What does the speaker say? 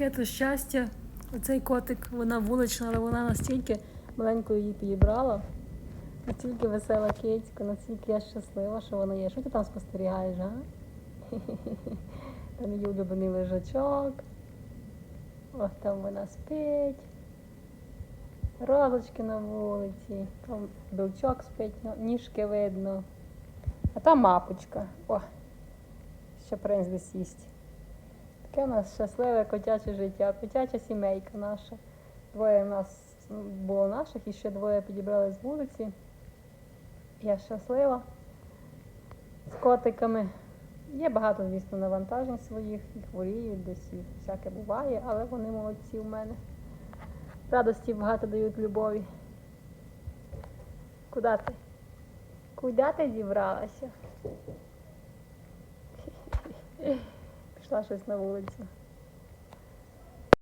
Яке то щастя. Оцей котик, вона вулична, але вона настільки маленько її підібрала. Настільки весела кицька, настільки я щаслива, що вона є. Що ти там спостерігаєш, а? Там її улюблений лежачок. Ось там вона спить. Розочки на вулиці. Там білчок спить, ну, ніжки видно. А там мапочка. О, ще принц десь їсть. Таке у нас щасливе котяче життя, котяча сімейка наша. Двоє в нас ну, було наших і ще двоє підібрали з вулиці. Я щаслива з котиками. Є багато, звісно, навантажень своїх, і хворіють десь, і всяке буває, але вони молодці в мене. Радості багато дають любові. Куди ти? Куди ти зібралася? Пішла щось на вулицю.